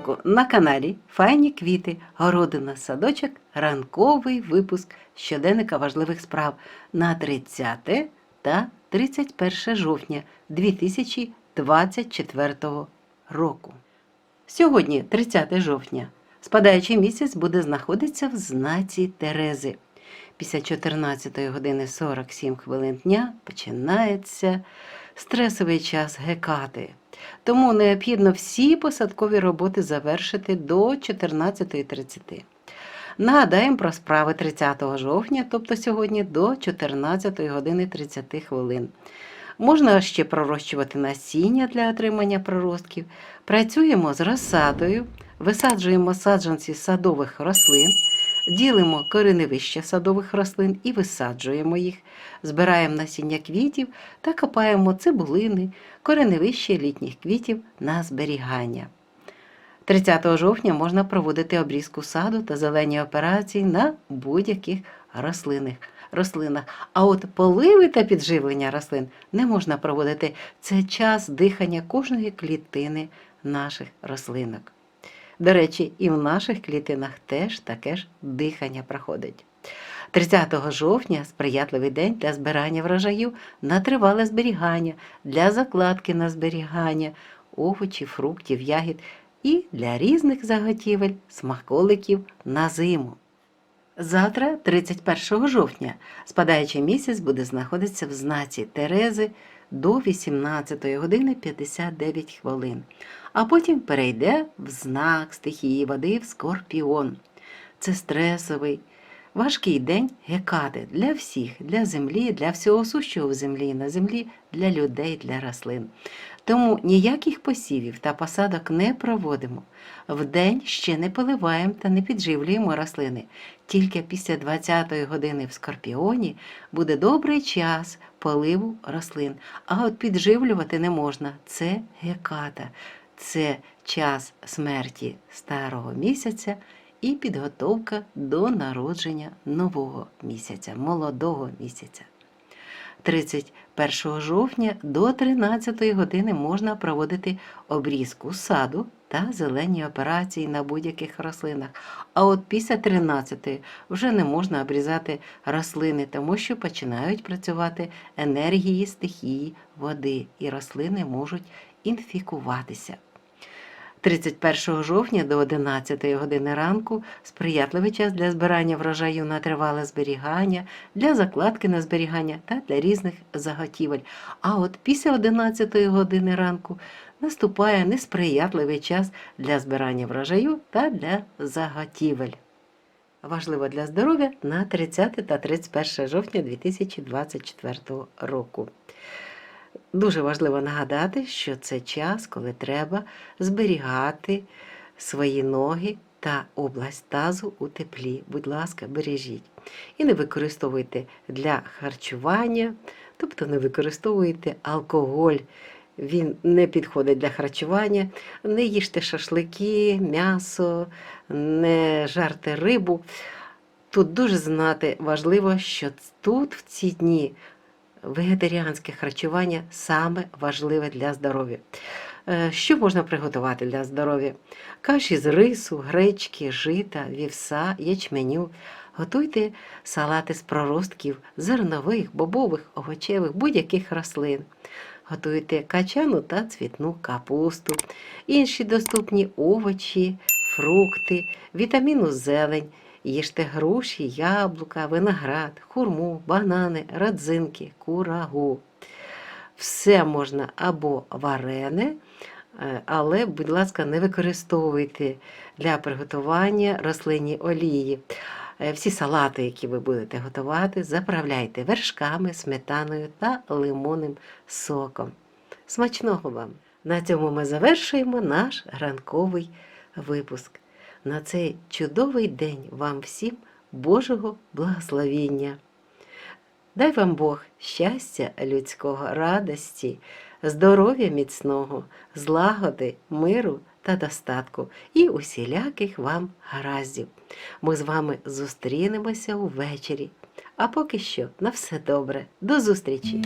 ранку на каналі Файні квіти, городина, садочок, ранковий випуск щоденника важливих справ на 30 та 31 жовтня 2024 року. Сьогодні, 30 жовтня, спадаючий місяць буде знаходитися в знаці Терези. Після 14 години 47 хвилин дня починається стресовий час гекати. Тому необхідно всі посадкові роботи завершити до 14.30. Нагадаємо про справи 30 жовтня, тобто сьогодні до 14 години 30 хвилин. Можна ще пророщувати насіння для отримання проростків. Працюємо з розсадою, висаджуємо саджанці садових рослин, ділимо кореневища садових рослин і висаджуємо їх, збираємо насіння квітів та копаємо цибулини, кореневище літніх квітів на зберігання. 30 жовтня можна проводити обрізку саду та зелені операції на будь-яких рослинах. рослинах. А от поливи та підживлення рослин не можна проводити. Це час дихання кожної клітини наших рослинок. До речі, і в наших клітинах теж таке ж дихання проходить. 30 жовтня сприятливий день для збирання врожаю на тривале зберігання, для закладки на зберігання, овочів, фруктів, ягід і для різних заготівель, смаколиків на зиму. Завтра, 31 жовтня, спадаючий місяць буде знаходитися в знаці Терези до 18 години 59 хвилин, а потім перейде в знак стихії води в Скорпіон. Це стресовий, важкий день гекати для всіх, для землі, для всього сущого в землі, на землі, для людей, для рослин. Тому ніяких посівів та посадок не проводимо. Вдень ще не поливаємо та не підживлюємо рослини. Тільки після 20-ї години в Скорпіоні буде добрий час поливу рослин. А от підживлювати не можна. Це геката, це час смерті старого місяця і підготовка до народження нового місяця, молодого місяця. 31 жовтня до 13 години можна проводити обрізку саду та зелені операції на будь-яких рослинах. А от після 13 вже не можна обрізати рослини, тому що починають працювати енергії стихії води, і рослини можуть інфікуватися. 31 жовтня до 11 години ранку сприятливий час для збирання врожаю на тривале зберігання, для закладки на зберігання та для різних заготівель. А от після 11 години ранку наступає несприятливий час для збирання врожаю та для заготівель. Важливо для здоров'я на 30 та 31 жовтня 2024 року. Дуже важливо нагадати, що це час, коли треба зберігати свої ноги та область тазу у теплі. Будь ласка, бережіть. І не використовуйте для харчування, тобто не використовуйте алкоголь. Він не підходить для харчування, не їжте шашлики, м'ясо, не жарте рибу. Тут дуже знати важливо, що тут в ці дні вегетаріанське харчування саме важливе для здоров'я. Е, Що можна приготувати для здоров'я? Каші з рису, гречки, жита, вівса, ячменю. Готуйте салати з проростків, зернових, бобових, овочевих, будь-яких рослин. Готуйте качану та цвітну капусту, інші доступні овочі, фрукти, вітаміну зелень. Їжте груші, яблука, виноград, хурму, банани, родзинки, курагу. Все можна або варене, е, але, будь ласка, не використовуйте для приготування рослинні олії. Е, Всі салати, які ви будете готувати, заправляйте вершками, сметаною та лимонним соком. Смачного вам! На цьому ми завершуємо наш ранковий випуск. На цей чудовий день вам всім Божого благословіння. Дай вам Бог щастя людського, радості, здоров'я міцного, злагоди, миру та достатку і усіляких вам гараздів. Ми з вами зустрінемося увечері. А поки що на все добре. До зустрічі!